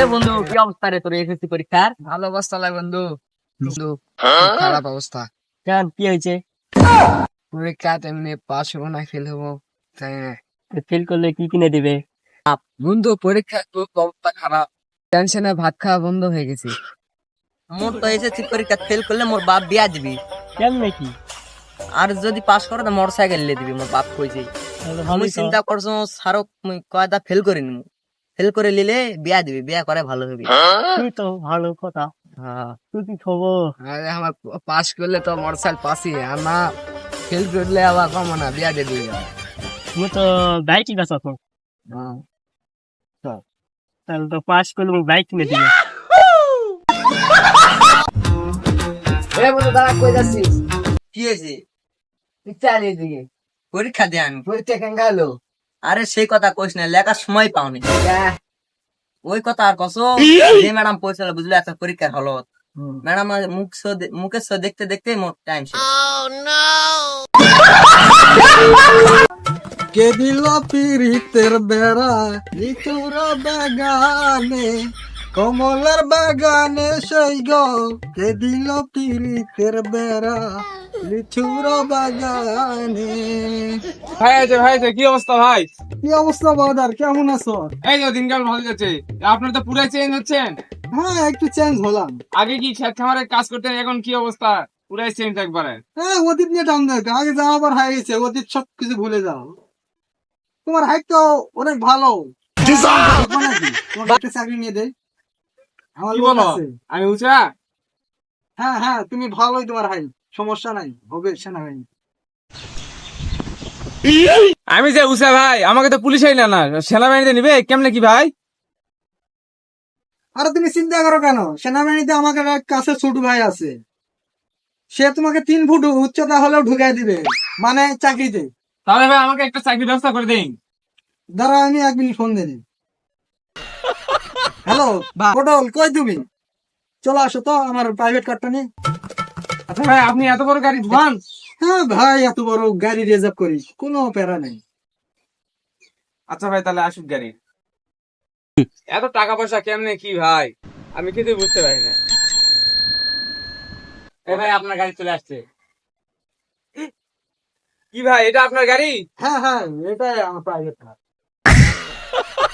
এ বন্ধু কি অবস্থা রে তোর এসএসসি পরীক্ষার? ভালো অবস্থা লাগে বন্ধু। বন্ধু খারাপ অবস্থা। কেন কি হয়েছে? পরীক্ষা তেমনি পাস হব না ফেল হব তাই না। ফেল করলে কি কিনে দিবে? বন্ধু পরীক্ষা খুব অবস্থা খারাপ। টেনশনে ভাত খাওয়া বন্ধ হয়ে গেছে। মোর তো এসএসসি পরীক্ষা ফেল করলে মোর বাপ বিয়া দিবি। কেমনে কি আর যদি পাস করে তো মোটর সাইকেল লিয়ে দিবি মোর বাপ কইছে। আমি। চিন্তা করছ সারো কয়টা ফেল করে নিমু। ফেল করে নিলে বিয়া দিবি বিয়া করে ভালো হবে। তুই তো ভালো কথা। হ্যাঁ। তুই কি খবর? আরে আমার পাস করলে তো মোটরসাইকেল আর না ফেল করলে আবার কম না বিয়া দিয়ে দিবি। তুমি তো বাইকই বেচা তো হ্যাঁ। তাহলে তো পাস করলে বাইক কিনে দিবি। এ বন্ধু দাঁড়া কই যাচ্ছিস? কি হয়েছে? তুই চালিয়ে দিকে পরীক্ষা দিয়ে আমি পরীক্ষা কেন গেল আরে সেই কথা কইস না লেখার সময় পাওনি। ওই কথা আর কস যে ম্যাডাম পয়সা বুঝলে একটা পরীক্ষার হল ম্যাডাম মুখ সো মুখের সো দেখতে দেখতে মোর টাইম কে দিল পিরিতের বেড়া? লিচুর বাগানে কমলার বাগানে সেই গো। কে দিল পিরিতের বেড়া? লিচুর বাগানে। ভাই আছে ভাই আছে কি অবস্থা ভাই? কি অবস্থা বাদার? কেমন আছো? এই তো দিনকাল ভালো যাচ্ছে। আপনার তো পুরাই চেঞ্জ হচ্ছেন? হ্যাঁ একটু চেঞ্জ হলাম। আগে কি খেত খামারে কাজ করতেন এখন কি অবস্থা? পুরাই চেঞ্জ একবারে। হ্যাঁ অতীত নিয়ে দেখ। আগে যা আবার গেছে অতীত সব কিছু ভুলে যাও। তোমার হাইট তো অনেক ভালো। চাকরি নিয়ে দেয় আমার বলো? আমি উচা? হ্যাঁ হ্যাঁ তুমি ভালোই তোমার হাই সমস্যা নাই হবে সেনাবাহিনী আমি যে উচা ভাই আমাকে তো পুলিশ আইলা না সেনাবাহিনীতে নিবে কেমনে কি ভাই? আরে তুমি চিন্তা করো কেন? সেনাবাহিনীতে আমাকে কাছে ছোট ভাই আছে। সে তোমাকে তিন ফুট উচ্চতা হলেও ঢুকাই দিবে মানে চাকরিতে। তাহলে ভাই আমাকে একটা চাকরি ব্যবস্থা করে দিন। দাঁড়া আমি এক মিনিট ফোন দিই। হ্যালো পটল কই তুমি? চলো আসো তো আমার প্রাইভেট কারটা নিয়ে। আচ্ছা ভাই আপনি এত বড় গাড়ি ধোয়ান? হ্যাঁ ভাই এত বড় গাড়ি রিজার্ভ করিস। কোনো প্যারা নেই। আচ্ছা ভাই তাহলে আসুক গাড়ি। এত টাকা পয়সা কেমনে কি ভাই? আমি কিন্তু বুঝতে পারি না। এ ভাই আপনার গাড়ি চলে আসছে। কি ভাই এটা আপনার গাড়ি? হ্যাঁ হ্যাঁ এটাই আমার প্রাইভেট কার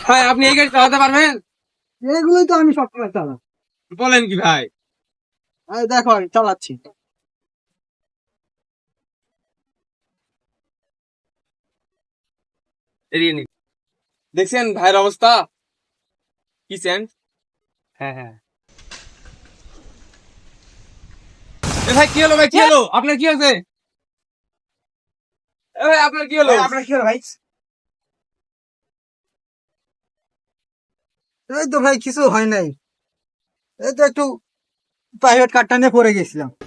ভাই আপনি এই গাড়ি চালাতে পারবেন? এগুলোই তো আমি সবসময় চালাই। বলেন কি ভাই। দেখো আমি চালাচ্ছি। এড়িয়ে নি দেখছেন ভাইয়ের অবস্থা? কি সেন্ট হ্যাঁ হ্যাঁ। এ ভাই কি হলো ভাই? কি হলো? আপনার কি হয়েছে? এ ভাই আপনার কি হলো? আপনার কি হলো ভাই? এই তো ভাই কিছু হয় নাই। এই তো একটু প্রাইভেট কারটা নিয়ে পড়ে গেছিলাম।